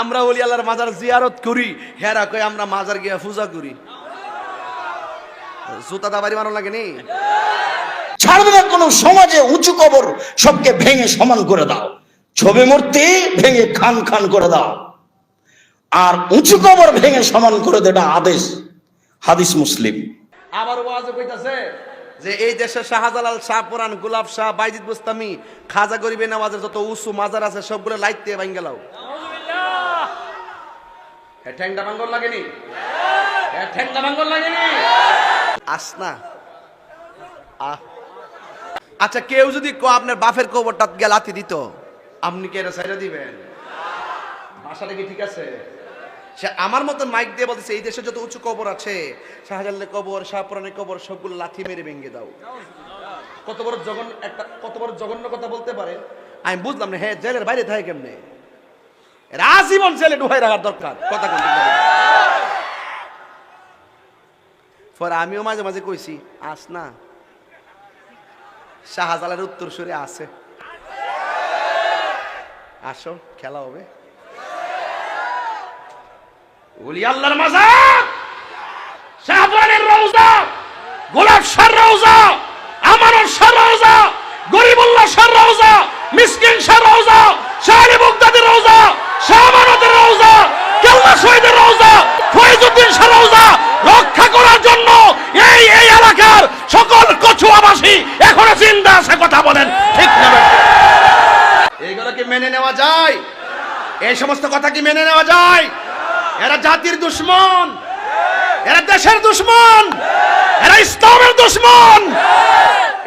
আমরা ওলি আল্লাহর মাজার জিয়ারত করি। হেরা কই আমরা মাজার গিয়া পূজা করি। জুতা দাবারি মানো লাগে নি ছাড়বে না কোনো সমাজে উঁচু কবর সবকে ভেঙে সমান করে দাও। ছবি মূর্তি ভেঙে খান খান করে দাও। আর উঁচু কবর ভেঙে সমান করে দেটা আদেশ। হাদিস মুসলিম। আবার ওয়াজে কইতাছে যে এই দেশের শাহজালাল শাহ পুরান গোলাপ শাহ বাইজিদ বুস্তামি খাজা গরিবে নামাজের যত উঁচু মাজার আছে সবগুলো লাইট দিয়ে ভাঙ্গে লাও। এ ঠ্যাংটা লাগেনি? ঠ্যাংটা লাগেনি? আসনা আহ আচ্ছা কেউ যদি কো আপনার বাপের কবরটা গেলাতি দিত আপনি কি এটা সাইডে দিবেন? বাসাটা কি ঠিক আছে? সে আমার মতন মাইক দিয়ে বলতেছে এই দেশে যত উঁচু কবর আছে শাহজালালের কবর শাহপুরানের কবর সবগুলো লাথি মেরে ভেঙে দাও। কত বড় জঘন্য একটা কত বড় জঘন্য কথা বলতে পারে? আমি বুঝলাম না হ্যাঁ জেলের বাইরে থাকে কেমনে? আজীবন জেলে ঢুকাই রাখার দরকার। কথা পরে আমিও মাঝে মাঝে কইছি, আস না। শাহজালালের উত্তর সুরে আছে। আসো, খেলা হবে। ওলি আল্লাহর মাজার শাহজালালের রওজা! গোলাপ শাহ রওজা! আমানত শাহ রওজা! গরিবুল্লাহ রওজা! মিসকিন শাহ রওজা! শাহ আলী মুক্তাদির রওজা! শাহ আমানতের রওজা, কেল্লা শহীদের রওজা ফয়জুদ্দিন শাহ রওজা রক্ষা করার জন্য এই এই এলাকার সকল কচুয়াবাসী এখনও চিন্তা আছে কথা বলেন, ঠিক না? এইগুলো কি মেনে নেওয়া যায়? এই সমস্ত কথা কি মেনে নেওয়া যায়? এরা জাতির দুশ্মন। এরা দেশের দুশ্মন। এরা ইসলামের দুশ্মন।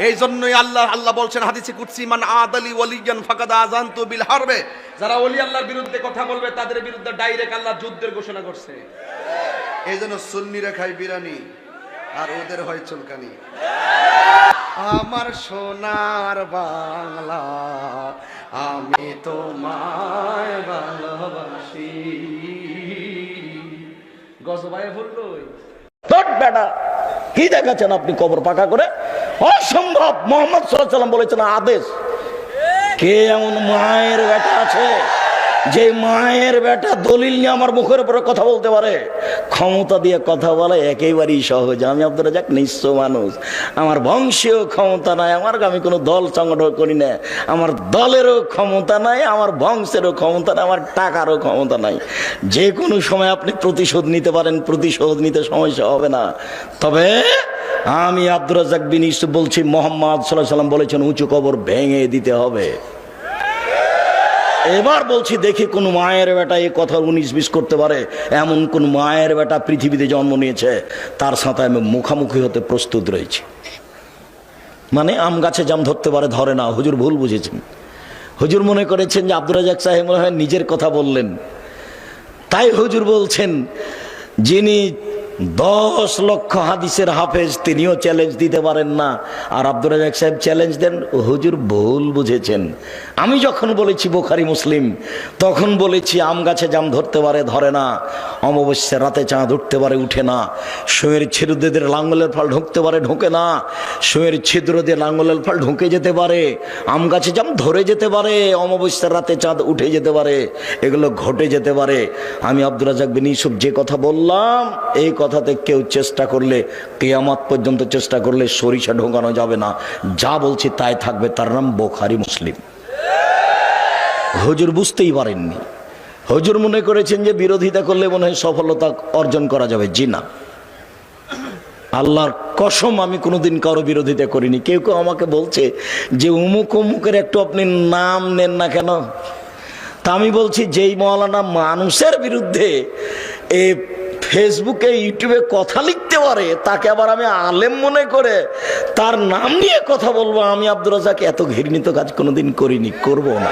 এই জন্যই আল্লাহ আল্লাহ বলছেন হাদিসে কুদসি মান আদালি ওয়ালিয়ান ফাকাদ আযানতু বিল হারবে। যারা ওলি আল্লাহর বিরুদ্ধে কথা বলবে তাদের বিরুদ্ধে ডাইরেক্ট আল্লাহ যুদ্ধের ঘোষণা করছে। এই জন্য সুন্নিরা খায় বিরানি আর ওদের হয় চুলকানি। আমার সোনার বাংলা আমি তোমায় ভালোবাসি। গজবায় তোর বেটা কি দেখাচ্ছেন আপনি কবর পাকা করে? অসম্ভব। মোহাম্মদ সাল্লাম বলেছেন, আদেশ, কে এমন মায়ের বেটা আছে, যে মায়ের বেটা দলিল নিয়ে আমার মুখের উপরে কথা বলতে পারে? ক্ষমতা দিয়ে কথা বলা একেবারেই সহজ। আমি আপনারা যাক নিঃস্ব মানুষ। আমার বংশীয় ক্ষমতা নাই, আমার আমি কোনো দল সংগঠন করি না। আমার দলেরও ক্ষমতা নাই, আমার বংশেরও ক্ষমতা নাই, আমার টাকারও ক্ষমতা নাই। যে কোনো সময় আপনি প্রতিশোধ নিতে পারেন, প্রতিশোধ নিতে সমস্যা হবে না। তবে আমি আব্দুর রাজাক বিন বলছি, মোহাম্মদ সাল্লাহ সাল্লাম বলেছেন, উঁচু কবর ভেঙে দিতে হবে। এবার বলছি, দেখি কোন মায়ের বেটা এই কথা উনিশ বিশ করতে পারে। এমন কোন মায়ের বেটা পৃথিবীতে জন্ম নিয়েছে, তার সাথে আমি মুখামুখি হতে প্রস্তুত রয়েছি। মানে আম গাছে জাম ধরতে পারে, ধরে না। হুজুর ভুল বুঝেছেন। হুজুর মনে করেছেন যে আব্দুর রাজাক সাহেব মনে হয় নিজের কথা বললেন। তাই হুজুর বলছেন, যিনি দশ লক্ষ হাদিসের হাফেজ, তিনিও চ্যালেঞ্জ দিতে পারেন না। আর আব্দুর রাজাক সাহেব চ্যালেঞ্জ দেন হুজুর ভুল বুঝেছেন। আমি যখন বলেছি বোখারি মুসলিম, তখন বলেছি আম গাছে জাম ধরতে পারে, ধরে না। অমাবস্যার রাতে চাঁদ উঠতে পারে, উঠে না। শোয়ের ছিদ্রদের লাঙ্গলের ফল ঢুকতে পারে, ঢোকে না। শোয়ের ছিদ্র দিয়ে লাঙ্গলের ফল ঢুকে যেতে পারে। আম গাছে জাম ধরে যেতে পারে অমাবস্যার রাতে চাঁদ উঠে যেতে পারে। এগুলো ঘটে যেতে পারে। আমি আব্দুর রাজাক বিন ইউসুফ যে কথা বললাম, এই কথাতে কেউ চেষ্টা করলে, কেয়ামাত পর্যন্ত চেষ্টা করলে সরিষা ঢোকানো যাবে না। যা বলছি তাই থাকবে। তার নাম বোখারি মুসলিম। হজুর বুঝতেই পারেননি। হজুর মনে করেছেন যে বিরোধিতা করলে মনে হয় সফলতা অর্জন করা যাবে। জি না। আল্লাহর কসম আমি কোনোদিন কারও বিরোধিতা করিনি। কেউ কেউ আমাকে বলছে যে উমুক উমুকের একটু আপনি নাম নেন না কেন? তা আমি বলছি, যেই মৌলানা মানুষের বিরুদ্ধে এ ফেসবুকে, ইউটিউবে কথা লিখতে পারে, তাকে আবার আমি আলেম মনে করে, তার নাম নিয়ে কথা বলব। আমি আব্দুর রাজাকে এত ঘৃণিত কাজ কোনোদিন করিনি, করব না।